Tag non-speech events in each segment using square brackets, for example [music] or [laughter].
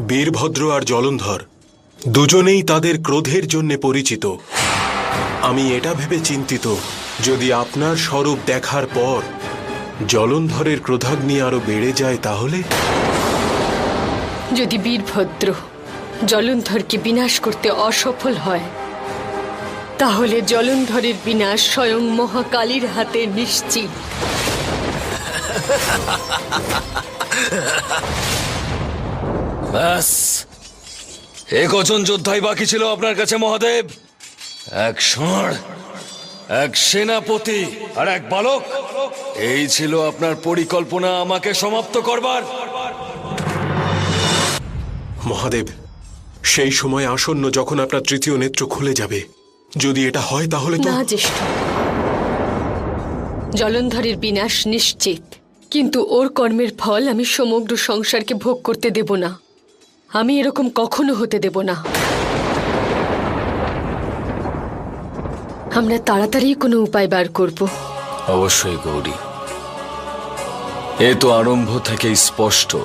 বীরভদ্র আর জলন্ধর দুজনেই তাদের ক্রোধের জন্য পরিচিত। আমি এটা ভেবে চিন্তিত যদি আপনার স্বরূপ দেখার পর জলন্ধরের ক্রোধাগ্নি আরও বেড়ে যায় তাহলে? যদি বীরভদ্র জলন্ধরকে বিনাশ করতে অসফল হয় তাহলে জলন্ধরের বিনাশ স্বয়ং মহাকালীর হাতে নিশ্চিত। [laughs] ব্যাস। এ কজন যোদ্ধাই বাকি ছিল আপনার কাছে মহাদেব? এক ষাঁড় এক সেনাপতি আর এক বালক। এই ছিল আপনার পরিকল্পনা আমাকে সমাপ্ত করবার। মহাদেব সেই সময় আসন্ন যখন আপনার তৃতীয় নেত্র খুলে যাবে। যদি এটা হয় তাহলে তো না জ্যেষ্ঠ। জলন্ধরের বিনাশ নিশ্চিত। কিন্তু ওর কর্মের ফল আমি সমগ্র সংসারকে ভোগ করতে দেব না। আমি এরকম কখনো হতে দেব না। আমরা তাড়াতাড়ি কোনো উপায় বার করব। অবশ্যই গৌরী। এ তো আরম্ভ থেকেই স্পষ্ট।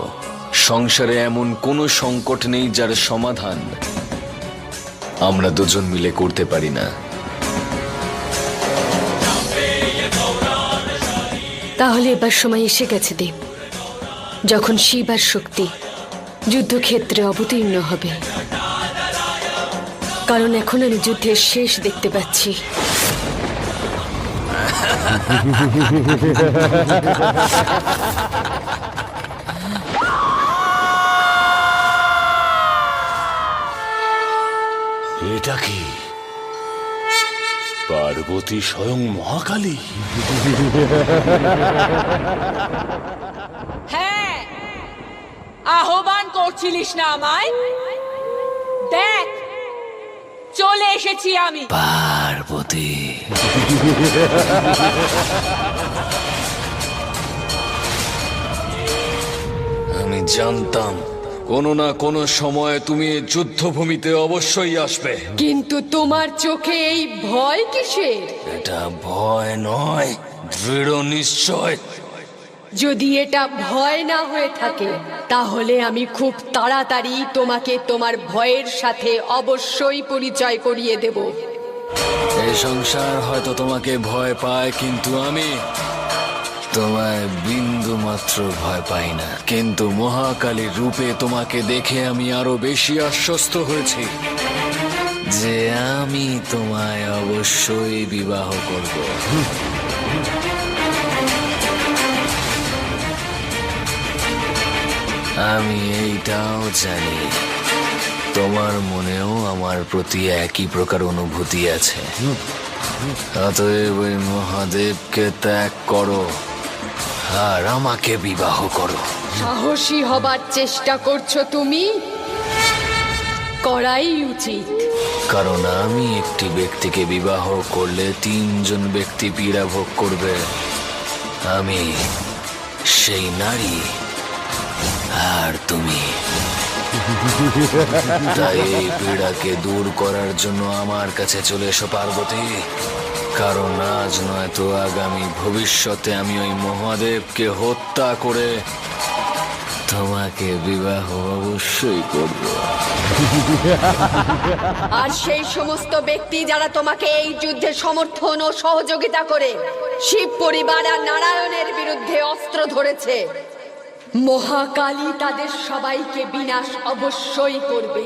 সংসারে এমন কোনো সংকট নেই যার সমাধান আমরা দুজন মিলে করতে পারি না। তাহলে এবার সময় এসে গেছে দেব। যখন শিব আর শক্তি যুদ্ধক্ষেত্রে অবতীর্ণ হবে। কারণ এখন আমি যুদ্ধের শেষ দেখতে পাচ্ছি। এটা কি? পার্বতী স্বয়ং মহাকালী? হ্যাঁ আহ্বান করছিলিস না আমায়? দেখ চলে এসেছি আমি। পার্বতী। আমি জানতাম কোনো না কোনো সময় তুমি এই যুদ্ধভূমিতে অবশ্যই আসবে। কিন্তু তোমার চোখে এই ভয় কিসের? এটা ভয় নয় দৃঢ় নিশ্চয়। যদি এটা ভয় না হয়ে থাকে, তাহলে আমি খুব তাড়াতাড়ি তোমাকে তোমার ভয়ের সাথে অবশ্যই পরিচয় করিয়ে দেব। এই সংসার হয়তো তোমাকে ভয় পায়, কিন্তু আমি তোমায় বিন্দু মাত্র ভয় পাই না। কিন্তু মহাকালীর রূপে তোমাকে দেখে আমি আরও বেশি আশ্বস্ত হয়েছি যে আমি তোমায় অবশ্যই বিবাহ করব। আমি এইটাও জানি। তোমার মনেও আমার প্রতি একই প্রকার অনুভূতি আছে। অতএব ওই মহাদেবকে ত্যাগ করো আর আমাকে বিবাহ করো। সাহসী হবার চেষ্টা করছ তুমি? করাই উচিত। কারণ আমি একটি ব্যক্তিকে বিবাহ করলে তিনজন ব্যক্তি পীড়া ভোগ করবে। আমি সেই নারী। আর তুমি? এই পীড়াকে দূর করার জন্য আমার কাছে চলে এসো, পার্বতী। কারণ আজ নয় তো আগামী ভবিষ্যতে আমি ওই মহাদেবকে হত্যা করে তোমাকে বিবাহ অবশ্যই করব। আর সেই সমস্ত ব্যক্তি যারা তোমাকে এই যুদ্ধে সমর্থন ও সহযোগিতা করে, শিব পরিবার আর নারায়ণের বিরুদ্ধে অস্ত্র ধরেছে। মহাকালী তাদের সবাইকে বিনাশ অবশ্যই করবে।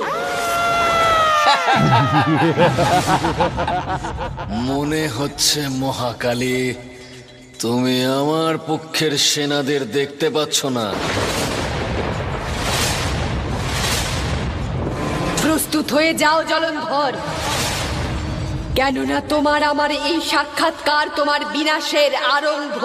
মনে হচ্ছে মহাকালী তুমি আমার পক্ষের সেনাদের দেখতে পাচ্ছ না। প্রস্তুত হয়ে যাও জলন্ধর। কেননা তোমার আমার এই সাক্ষাৎকার তোমার বিনাশের আরম্ভ।